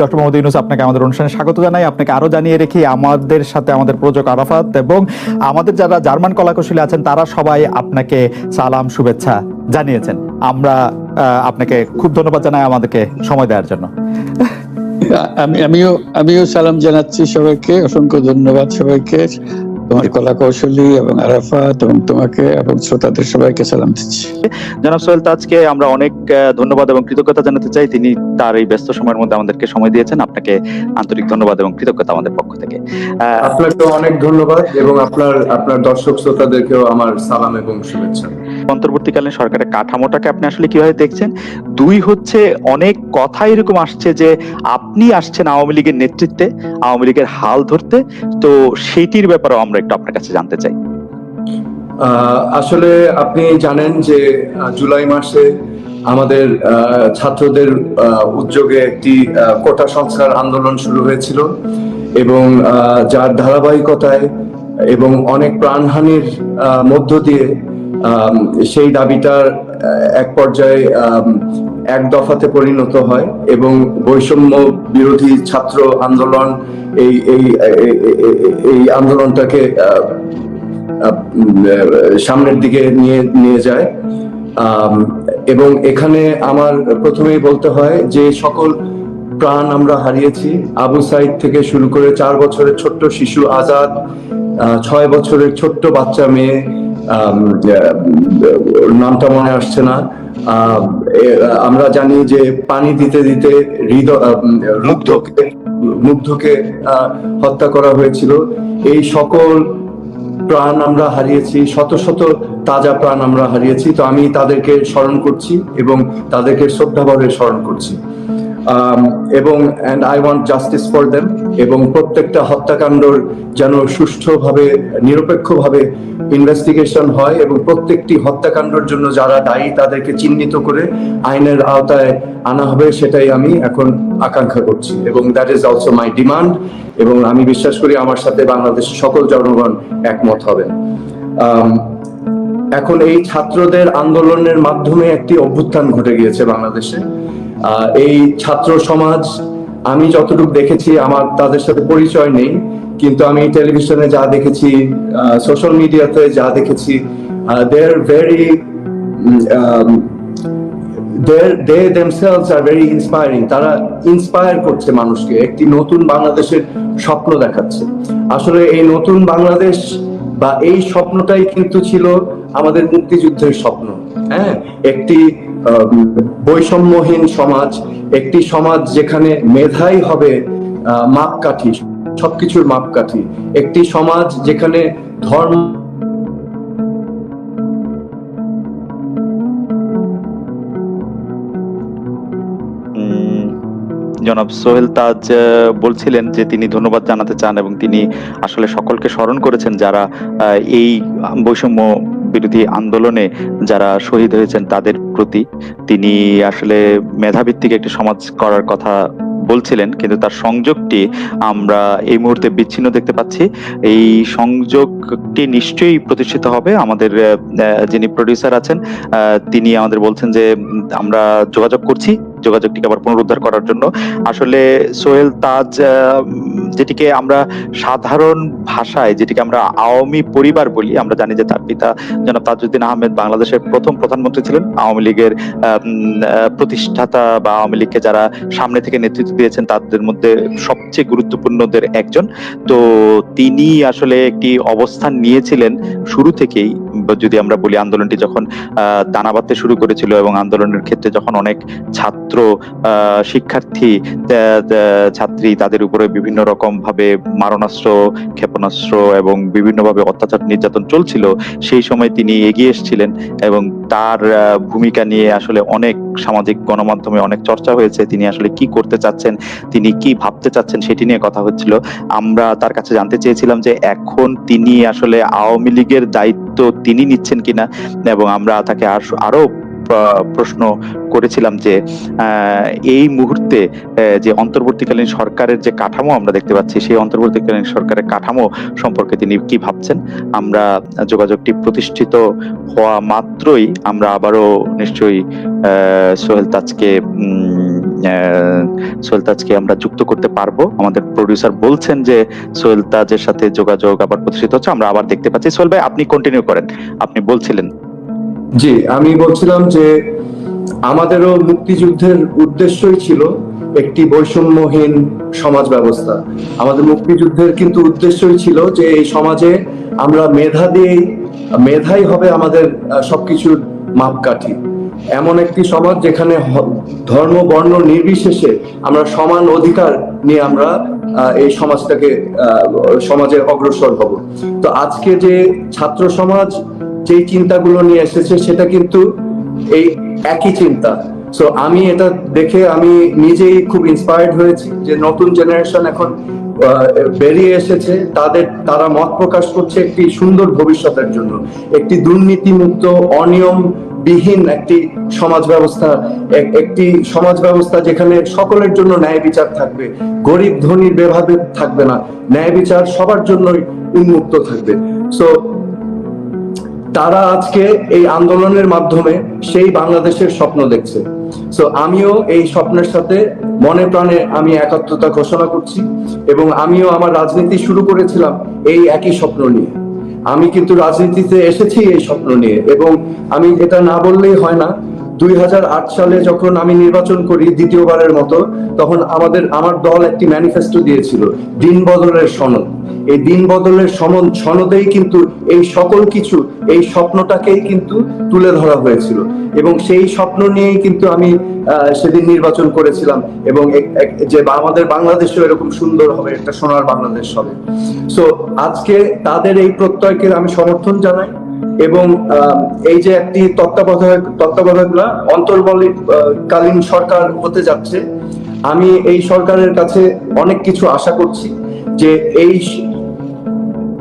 Doctor Mohammad Yunus, আপনাকে আমাদের অনুষ্ঠানে স্বাগত জানাই। আপনাকে আরও জানিয়ে রেখি, আমাদের সাথে আমাদের প্রযোজক আরাফাত এবং আমাদের যারা জার্মান কলাকুশলী আছেন, তারা সবাই আপনাকে সালাম, শুভেচ্ছা জানিয়েছেন। আমরা আপনাকে খুব ধন্যবাদ জানাই আমাদেরকে সময় দেওয়ার জন্য। আমি, আমিও আমিও সালাম জানাচ্ছি সবাইকে, অসংখ্য ধন্যবাদ সবাইকে। তোমার কলা কৌশলী এবং আরাফাত এবং তোমাকে এবং শ্রোতাদের সবাইকে সালাম দিচ্ছি। জনাব সোহেল তাজকে আমরা অনেক আহ, ধন্যবাদ এবং কৃতজ্ঞতা জানাতে চাই। তিনি তার এই ব্যস্ত সময়ের মধ্যে আমাদেরকে সময় দিয়েছেন। আপনাকে আন্তরিক ধন্যবাদ এবং কৃতজ্ঞতা আমাদের পক্ষ থেকে। আহ, আপনাকে অনেক ধন্যবাদ এবং আপনার আপনার দর্শক শ্রোতাদেরকেও আমার সালাম এবং শুভেচ্ছা। অন্তর্বর্তীকালীন সরকারের কাঠামোটাকে আপনি আসলে কীভাবে দেখছেন? দুই হচ্ছে, অনেক কথা এরকম আসছে যে আপনি আসছেন আওয়ামী লীগের নেতৃত্বে, আওয়ামী লীগের হাল ধরতে। তো সেটির ব্যাপারেও আমরা একটু আপনার কাছে জানতে চাই। আসলে আপনি জানেন যে জুলাই মাসে আমাদের ছাত্রদের উদ্যোগে একটি কোটা সংস্কার আন্দোলন শুরু হয়েছিল এবং যার ধারাবাহিকতায় এবং অনেক প্রাণহানির মধ্য দিয়ে সেই দাবিটার এক পর্যায়ে এক দফাতে পরিণত হয় এবং বৈষম্য বিরোধী ছাত্র আন্দোলন এই এই, এই- আন্দোলনটাকে সামনের দিকে নিয়ে নিয়ে যায়। এবং এখানে আমার প্রথমেই বলতে হয় যে সকল প্রাণ আমরা হারিয়েছি। আবু সাইদ থেকে শুরু করে চার বছরের ছোট্ট শিশু আজাদ ছয় বছরের ছোট্ট বাচ্চা মেয়ে নামটা মনে আসছে না। আমরা জানি যে পানি দিতে দিতে হৃদয় মুগ্ধকে হত্যা করা হয়েছিল। এই সকল প্রাণ আমরা হারিয়েছি, শত শত তাজা প্রাণ আমরা হারিয়েছি। তো আমি তাদেরকে স্মরণ করছি এবং তাদেরকে শ্রদ্ধাভাবে স্মরণ করছি। এবং and I want justice for them এবং প্রত্যেকটা হত্যাকাণ্ডর যেন সুষ্ঠুভাবে নিরপেক্ষভাবে ইনভেস্টিগেশন হয় এবং প্রত্যেকটি হত্যাকাণ্ডের জন্য যারা দায়ী তাদেরকে চিহ্নিত করে আইনের আওতায় আনা হবে সেটাই আমি এখন আকাঙ্ক্ষা করছি। এবং that is also my demand এবং আমি বিশ্বাস করি আমার সাথে বাংলাদেশের সকল জনগণ একমত হবেন। আম, এখন এই ছাত্রদের আন্দোলনের মাধ্যমে একটি অভ্যুত্থান ঘটে গিয়েছে বাংলাদেশে। এই ছাত্র সমাজ, আমি যতটুকু দেখেছি, আমার তাদের সাথে পরিচয় নেই, কিন্তু আমি টেলিভিশনে যা দেখেছি সোশ্যাল মিডিয়াতে যা দেখেছি they are very they themselves are very inspiring তারা ইন্সপায়ার করছে মানুষকে, একটি নতুন বাংলাদেশের স্বপ্ন দেখাচ্ছে। আসলে এই নতুন বাংলাদেশ বা এই স্বপ্নটাই কিন্তু ছিল আমাদের মুক্তিযুদ্ধের স্বপ্ন হ্যাঁ? একটি বৈষম্যহীন সমাজ, একটি সমাজ যেখানে মেধাই হবে মাপকাঠি, সবকিছুর মাপকাঠি। একটি সমাজ যেখানে ধর্ম জনাব সোহেল তাজ বলছিলেন যে তিনি ধন্যবাদ জানাতে চান এবং তিনি আসলে সকলকে স্মরণ করেছেন যারা এই বৈষম্য বিরোধী আন্দোলনে যারা শহীদ হয়েছেন তাদের প্রতি। তিনি আসলে মেধাভিত্তিক একটি সমাজ করার কথা বলছিলেন, কিন্তু তার সংযোগটি আমরা এই মুহূর্তে বিচ্ছিন্ন দেখতে পাচ্ছি। এই সংযোগটি নিশ্চয়ই প্রতিষ্ঠিত হবে। আমাদের যিনি প্রডিউসার আছেন তিনি আমাদের বলছেন যে আমরা যোগাযোগ করছি। যোগাযোগটিকে আবার পুনরুদ্ধার করার জন্য। আসলে সোহেল তাজ যেটিকে আমরা সাধারণ ভাষায়, যেটিকে আমরা আওয়ামী পরিবার বলি, আমরা জানি যে তার পিতা জনাব তাজউদ্দিন আহমেদ বাংলাদেশের প্রথম প্রধানমন্ত্রী ছিলেন। আওয়ামী লীগের প্রতিষ্ঠাতা বা আওয়ামী লীগকে যারা সামনে থেকে নেতৃত্ব দিয়েছেন, তাদের মধ্যে সবচেয়ে গুরুত্বপূর্ণদের একজন। তো তিনি আসলে একটি অবস্থান নিয়েছিলেন শুরু থেকেই। যদি আমরা বলি আন্দোলনটি যখন দানা বাঁধতে শুরু করেছিল এবং আন্দোলনের ক্ষেত্রে যখন অনেক ছাত্র শিক্ষার্থী ছাত্রী তাদের উপরে বিভিন্ন রকম ভাবে মারণাস্ত্র, ক্ষেপণাস্ত্র এবং বিভিন্ন ভাবে অত্যাচার নির্যাতন চলছিল, সেই সময় তিনি এগিয়ে এসেছিলেন এবং তার ভূমিকা নিয়ে আসলে অনেক সামাজিক গণমাধ্যমে অনেক চর্চা হয়েছে, তিনি আসলে কি করতে চাচ্ছেন, তিনি কি ভাবতে চাচ্ছেন সেটি নিয়ে কথা হচ্ছিল। আমরা তার কাছে জানতে চেয়েছিলাম যে এখন তিনি আসলে আওয়ামী লীগের দায়িত্ব তিনি নিচ্ছেন কিনা? এবং আমরা তাকে আর- প্রশ্ন করেছিলাম যে এই মুহূর্তে যে অন্তর্বর্তীকালীন সরকারের যে কাঠামো আমরা দেখতে পাচ্ছি, সেই অন্তর্বর্তীকালীন সরকারের কাঠামো সম্পর্কে তিনি কি ভাবছেন? আমরা যোগাযোগটি প্রতিষ্ঠিত হওয়া মাত্রই আমরা আবারও নিশ্চয়ই সোহেল তাজকে সোহেল তাজকে আমরা যুক্ত করতে পারব। আমাদের প্রডিউসার বলছেন যে, সোহেল তাজের সাথে যোগাযোগ আবার প্রতিষ্ঠিত হচ্ছে, আমরা আবার দেখতে পাচ্ছি। সোহেল ভাই, আপনি কন্টিনিউ করেন। আপনি বলছিলেন। জি, আমি বলছিলাম যে, আমাদেরও মুক্তিযুদ্ধের উদ্দেশ্যই ছিল একটি বৈষম্যহীন সমাজ ব্যবস্থা। আমাদের মুক্তিযুদ্ধের কিন্তু উদ্দেশ্যই ছিল যে, এই সমাজে আমরা মেধা দিয়েই, মেধাই হবে আমাদের সবকিছুর মাপকাঠি। এমন একটি সমাজ যেখানে ধর্ম, বর্ণ নির্বিশেষে আমরা সমান অধিকার নিয়ে আমরা এই সমাজটাকে সমাজে অগ্রসর হব। তো আজকে যে ছাত্র সমাজ যেই চিন্তাগুলো নিয়ে এসেছে, সেটা কিন্তু এই একই চিন্তা। সো আমি এটা দেখে আমি নিজেই খুব ইন্সপায়ার্ড হয়েছি যে নতুন জেনারেশন এখন বেরিয়ে এসেছে। তাদের, তারা মত প্রকাশ করছে একটি সুন্দর ভবিষ্যতের জন্য। একটি দুর্নীতিমুক্ত, অনিয়ম বিহীন একটি সমাজ ব্যবস্থা একটি সমাজ ব্যবস্থা যেখানে সকলের জন্য ন্যায় বিচার থাকবে। গরিব ধনীর ভেদাভেদ থাকবে না। ন্যায় বিচার সবার জন্যই উন্মুক্ত থাকবে। সো তারা আজকে এই আন্দোলনের মাধ্যমে সেই বাংলাদেশের স্বপ্ন দেখছে। সো আমিও এই স্বপ্নের সাথে মনে প্রাণে আমি একাত্মতা ঘোষণা করছি এবং আমিও আমার রাজনীতি শুরু করেছিলাম এই একই স্বপ্ন নিয়ে। আমি কিন্তু রাজনীতিতে এসেছি এই স্বপ্ন নিয়ে এবং আমি এটা না বললেই হয় না। দুই হাজার আট সালে যখন আমি নির্বাচন করি দ্বিতীয়বারের মতো, তখন আমাদের, আমার দল একটি ম্যানিফেস্টো দিয়েছিল দিন বদলের সনদ। এই দিন বদলের সমন সনদেই কিন্তু এই সকল কিছু, এই স্বপ্নটাকেই কিন্তু তুলে ধরা হয়েছিল। এবং সেই স্বপ্ন নিয়েই কিন্তু আমি সেদিন নির্বাচন করেছিলাম এবং যে আমাদের বাংলাদেশও এরকম সুন্দর হবে, একটা সোনার বাংলাদেশ হবে। সো আজকে তাদের এই প্রত্যয়কে আমি সমর্থন জানাই এবং এই যে একটি তত্ত্বাবধায়ক তত্ত্বাবধায়ক না অন্তর্বলীকালীন সরকার হতে যাচ্ছে, আমি এই সরকারের কাছে অনেক কিছু আশা করছি। যে এই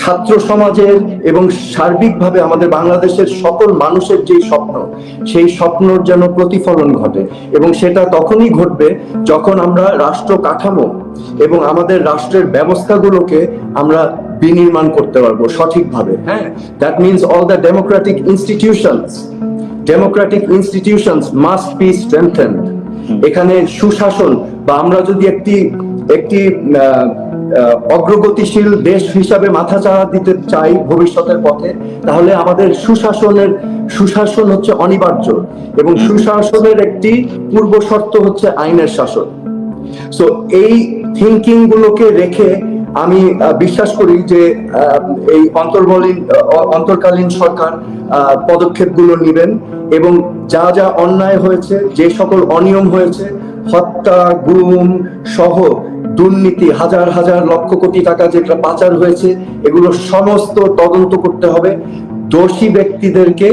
ছাত্র সমাজের এবং সার্বিকভাবে আমাদের বাংলাদেশের সকল মানুষের যে স্বপ্ন সেই স্বপ্নর যেন প্রতিফলন ঘটে এবং সেটা তখনই ঘটবে যখন আমরা রাষ্ট্র কাঠামো এবং আমাদের রাষ্ট্রের ব্যবস্থাগুলোকে আমরা বিনির্মাণ করতে পারব সঠিকভাবে হ্যাঁ? That means all the democratic institutions democratic institutions must be strengthened এখানে সুশাসন বা আমরা যদি একটি একটি আহ, আহ, অগ্রগতিশীল দেশ হিসাবে মাথা চাড়া দিতে চাই ভবিষ্যতের পথে তাহলে আমাদের সুশাসনের সুশাসন হচ্ছে অনিবার্য এবং সুশাসনের একটি পূর্ব শর্ত হচ্ছে আইনের শাসন। সো এই থিঙ্কিং গুলোকে রেখে আমি বিশ্বাস করি যে আহ, এই অন্তর্বলীন অন্তর্কালীন সরকার পদক্ষেপগুলো নেবেন এবং যা যা অন্যায় হয়েছে যে সকল অনিয়ম হয়েছে হত্যা গুম সহ দুর্নীতি হাজার হাজার লক্ষ কোটি টাকা যেটা পাচার হয়েছে এগুলো সমস্ত তদন্ত করতে হবে। দোষী ব্যক্তিদেরকে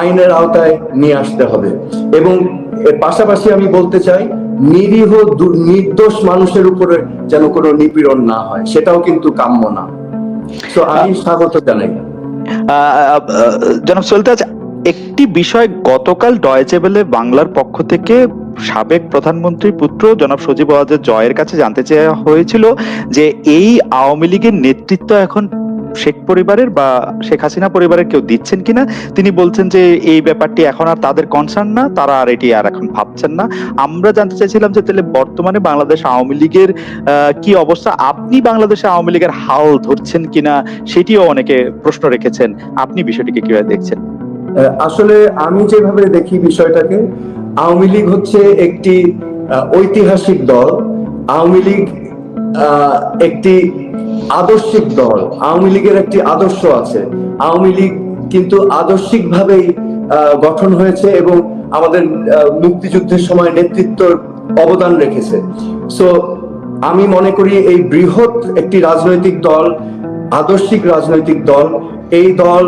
আইনের আওতায় নিয়ে আসতে হবে। এবং এর পাশাপাশি আমি বলতে চাই নিরীহ নির্দোষ মানুষের উপরে যেন কোনো নিপীড়ন না হয় সেটাও কিন্তু কাম্য না। তো আমি স্বাগত জানাই। জনাব সোহেল তাজ একটি বিষয় গতকাল ডয়েচেবেলে বাংলার পক্ষ থেকে সাবেক প্রধানমন্ত্রীর পুত্র জনাব সজীব ওয়াজের জয়ের কাছে জানতে চাওয়া হয়েছিল যে এই আওয়ামী লীগের নেতৃত্ব এখন শেখ পরিবারের বা শেখ হাসিনা পরিবারের কেউ দিচ্ছেন কিনা? তিনি বলছেন যে এই ব্যাপারটি এখন আর তাদের কনসার্ন না, তারা আর এটি আর এখন ভাবছেন না। আমরা জানতে চাইছিলাম যে তাহলে বর্তমানে বাংলাদেশ আওয়ামী লীগের কি অবস্থা? আপনি বাংলাদেশে আওয়ামী লীগের হাল ধরছেন কিনা সেটিও অনেকে প্রশ্ন রেখেছেন। আপনি বিষয়টিকে কীভাবে দেখছেন? আসলে আমি যেভাবে দেখি বিষয়টাকে আওয়ামী লীগ হচ্ছে একটি ঐতিহাসিক দল। আওয়ামী লীগ একটি আদর্শিক দল। আওয়ামী লীগের একটি আদর্শ আছে। আওয়ামী লীগ কিন্তু আদর্শিক ভাবেই গঠন হয়েছে এবং আমাদের মুক্তিযুদ্ধের সময় নেতৃত্বর অবদান রেখেছে। সো আমি মনে করি এই বৃহৎ একটি রাজনৈতিক দল, আদর্শিক রাজনৈতিক দল এই দল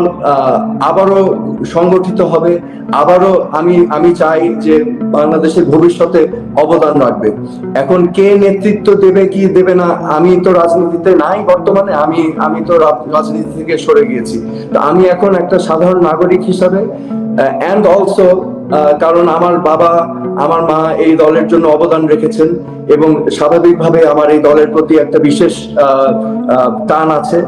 আবারও সংগঠিত হবে। আবারও আমি আমি চাই যে বাংলাদেশের ভবিষ্যতে অবদান রাখবে। এখন কে নেতৃত্ব দেবে, কি দেবে না, আমি তো রাজনীতিতে নাই বর্তমানে, আমি আমি তো রাজনীতি থেকে সরে গিয়েছি। তো আমি এখন একটা সাধারণ নাগরিক হিসাবে অ্যান্ড অলসো কারণ আমার বাবা, আমার মা এই দলের জন্য অবদান রেখেছেন এবং স্বাভাবিকভাবে আমার এই দলের প্রতি একটা বিশেষ টান আছে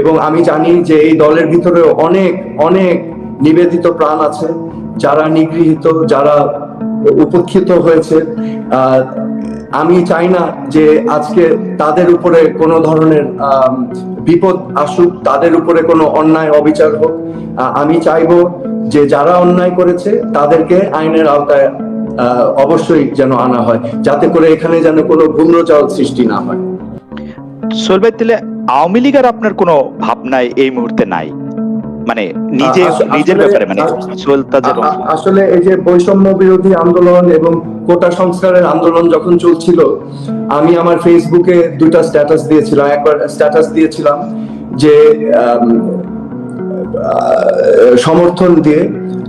এবং আমি জানি যে এই দলের ভিতরে অনেক অনেক নিবেদিত প্রাণ আছে যারা নিগৃহীত, যারা উপক্ষিত হয়েছে। আমি চাই না যে আজকে তাদের উপরে কোনো ধরনের বিপদ আসুক, তাদের উপরে কোনো অন্যায় অবিচার হোক। আমি চাইব যে যারা অন্যায় করেছে, তাদেরকে আইনের আওতায় অবশ্যই যেন আনা হয়, যাতে করে এখানে যেন কোনো ভূম্রচাল সৃষ্টি না হয়। সোহেল ভাই, তাহলে আওয়ামী লীগের আপনার কোনো ভাবনায় এই মুহূর্তে নাই? মানে নিজে নিজের ব্যাপারে মানে আসলে এই যে বৈষম্য বিরোধী আন্দোলন এবং কোটা সংস্কারের আন্দোলন যখন চলছিল আমি আমার ফেসবুকে দুইটা স্ট্যাটাস দিয়েছিলাম। একবার স্ট্যাটাস দিয়েছিলাম যে সমর্থন দিয়ে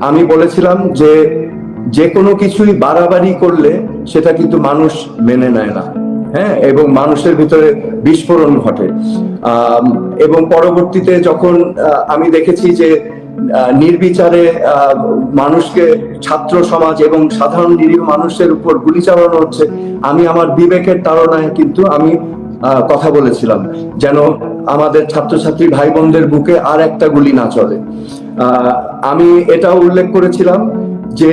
আমি বলেছিলাম যে যে কোনো কিছুই বাড়াবাড়ি করলে সেটা কিন্তু মানুষ মেনে নেয় না। হ্যাঁ এবং মানুষের ভিতরে বিস্ফোরণ ঘটে। এবং পরবর্তীতে যখন আমি দেখেছি যে নির্বিচারে মানুষকে ছাত্র সমাজ এবং সাধারণ নিরীহ মানুষের উপর গুলি চালানো হচ্ছে, আমি আমার বিবেকের তাড়নায় কিন্তু আমি কথা বলেছিলাম যেন আমাদের ছাত্রছাত্রী ভাই বোনদের বুকে আর একটা গুলি না চলে। আমি এটাও উল্লেখ করেছিলাম যে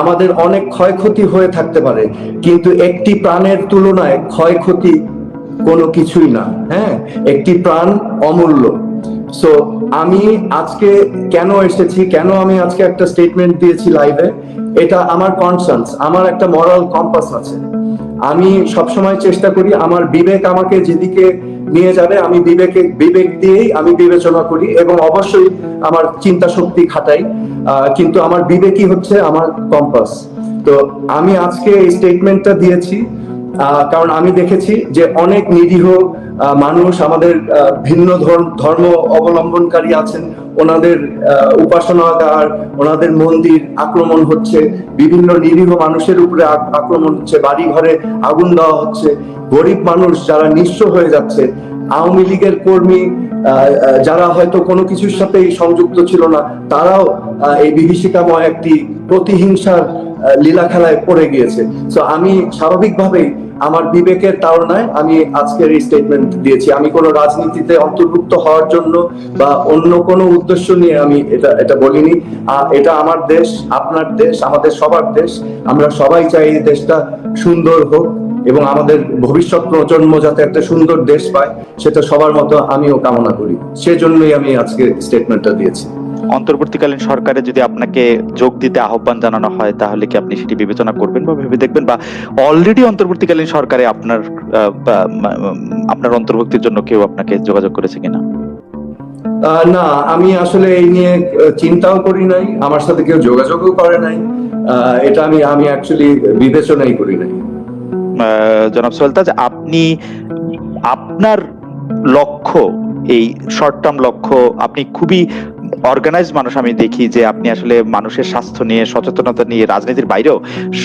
আমাদের অনেক ক্ষয়ক্ষতি হয়ে থাকতে পারে, কিন্তু একটি প্রাণের তুলনায় ক্ষয়ক্ষতি কোনো কিছুই না হ্যাঁ? একটি প্রাণ অমূল্য। সো আমি আজকে কেন এসেছি, কেন আমি আজকে একটা স্টেটমেন্ট দিয়েছি লাইভে এটা আমার কনসার্নস আমার একটা মরাল কম্পাস আছে। আমি সবসময় চেষ্টা করি, আমার বিবেক আমাকে যেদিকে নিয়ে যাবে, আমি বিবেকে, বিবেক দিয়েই আমি বিবেচনা করি এবং অবশ্যই আমার চিন্তা শক্তি খাটাই। কিন্তু আমার বিবেকই হচ্ছে আমার কম্পাস তো আমি আজকে এই স্টেটমেন্টটা দিয়েছি কারণ আমি দেখেছি যে অনেক নিরীহ মানুষ আমাদের ভিন্ন ধর্ম অবলম্বনকারী আছেন। ওনাদের উপাসনাগার, ওনাদের মন্দির আক্রমণ হচ্ছে। বিভিন্ন নিরীহ মানুষের উপরে আক্রমণ হচ্ছে। বাড়ি ঘরে আগুন দেওয়া হচ্ছে। গরিব মানুষ যারা নিঃস্ব হয়ে যাচ্ছে, আওয়ামী লীগের কর্মী যারা হয়তো কোনো কিছুর সাথেই সংযুক্ত ছিল না, তারাও এই বিভীষিকাময় একটি প্রতিহিংসার লীলা খেলায় পড়ে গিয়েছে। তো আমি স্বাভাবিকভাবেই আমার বিবেকের তাড়নায় আমি আজকের এই স্টেটমেন্ট দিয়েছি। আমি কোনো রাজনীতিতে অন্তর্ভুক্ত হওয়ার জন্য বা অন্য কোনো উদ্দেশ্য নিয়ে আমি এটা এটা বলিনি। এটা আমার দেশ, আপনার দেশ, আমাদের সবার দেশ। আমরা সবাই চাই এই দেশটা সুন্দর হোক এবং আমাদের ভবিষ্যৎ প্রজন্ম যাতে একটা সুন্দর দেশ পায়, সেটা সবার মতো আমিও কামনা করি। সেজন্যই আমি আজকে স্টেটমেন্টটা দিয়েছি। অন্তর্বর্তীকালীন সরকারে যদি আপনাকে যোগ দিতে আহ্বান জানানো হয় তাহলে কি আপনি সেটি বিবেচনা করবেন বা ভেবে দেখবেন? বা অলরেডি অন্তর্বর্তীকালীন সরকারে আপনার আপনার অন্তর্ভুক্তির জন্য কেউ আপনাকে যোগাযোগ করেছে কিনা? না আমি আসলে এই নিয়ে চিন্তাও করি নাই। আমার সাথে কেউ যোগাযোগও করে নাই। এটা আমি আমি অ্যাকচুয়ালি বিবেচনাই করি নাই। জনাব সোহেলতাজ আপনি আপনার লক্ষ্য এই শর্ট টার্ম লক্ষ্য আপনি খুবই অর্গানাইজ মানুষ আমি দেখি যে আপনি আসলে মানুষের স্বাস্থ্য নিয়ে সচেতনতা নিয়ে রাজনীতির বাইরেও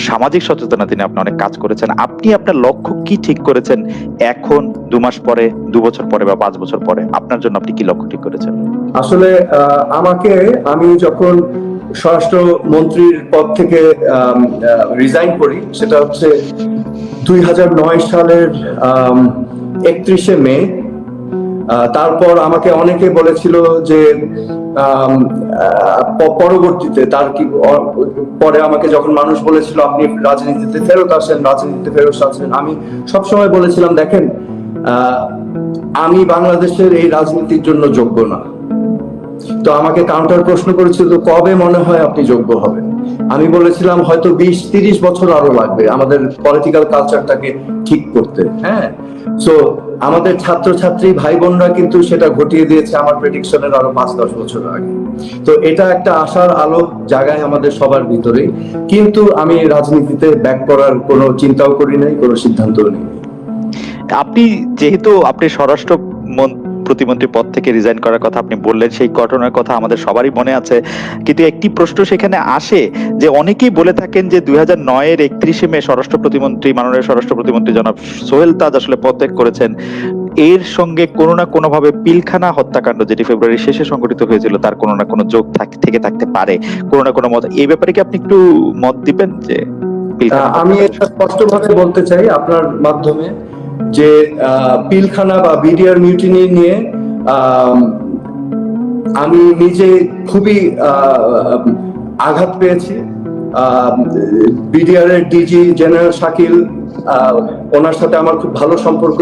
সামাজিক সচেতনতা নিয়ে আপনি অনেক কাজ করেছেন। আপনি আপনার লক্ষ্য কি ঠিক করেছেন এখন, দু মাস পরে, দু বছর পরে বা পাঁচ বছর পরে? আপনার জন্য আপনি কি লক্ষ্য ঠিক করেছেন? আসলে আমাকে, আমি যখন স্বরাষ্ট্র মন্ত্রীর পদ থেকে রিজাইন করি, সেটা হচ্ছে দুই হাজার নয় সালের একত্রিশে মে তারপর আমাকে অনেকে বলেছিল যে পরবর্তীতে তার কি পরে আমাকে যখন মানুষ বলেছিল, আপনি রাজনীতিতে ফেরত আসেন, রাজনীতিতে ফেরত আসেন। আমি সবসময় বলেছিলাম, দেখেন আমি বাংলাদেশের এই রাজনীতির জন্য যোগ্য না। তো আমাকে কাউন্টার প্রশ্ন করেছিল, তো কবে মনে হয় আপনি যোগ্য হবেন? আমি বলেছিলাম, হয়তো বিশ, তিরিশ বছর আরও লাগবে আমাদের পলিটিক্যাল কালচারটাকে ঠিক করতে। হ্যাঁ? সো আমাদের ছাত্রছাত্রী ভাই বোনরা কিন্তু সেটা ঘটিয়ে দিয়েছে আমার প্রেডিকশনের আরও পাঁচ, দশ বছর আগে। তো এটা একটা আশার আলো জায়গায় আমাদের সবার ভিতরে কিন্তু আমি রাজনীতিতে ব্যাক করার কোনো চিন্তাও করি নাই, কোনো সিদ্ধান্তও নেই আপনি যেহেতু আপনি স্বরাষ্ট্র প্রতিমন্ত্রী পদ থেকে রিজাইন করার কথা আপনি বললেন সেই ঘটনার কথা আমাদের সবারই মনে আছে। কিন্তু একটি প্রশ্ন সেখানে আসে যে অনেকেই বলে থাকেন যে দুই হাজার নয়ের একত্রিশে মে স্বরাষ্ট্র প্রতিমন্ত্রী মাননীয় স্বরাষ্ট্র প্রতিমন্ত্রী জনাব সোহেল তাজ আসলে পদত্যাগ করেছেন। এর সঙ্গে কোনো না কোনো ভাবে পিলখানা হত্যাকাণ্ড যেটি ফেব্রুয়ারি শেষে সংঘটিত হয়েছিল তার কোনো না কোনো যোগ থেকে থাকতে পারে। কোনো না কোনো মত এই ব্যাপারে কি আপনি একটু মত দিবেন যে আমি এটা স্পষ্টভাবে বলতে চাই আপনার মাধ্যমে। যে পিলখানা বা বিডিআর মিউটিনি নিয়ে আম, নিজে খুবই আঘাত পেয়েছি। বিডিআর এর ডিজি জেনারেল শাকিল ওনার সাথে আমার খুব ভালো সম্পর্ক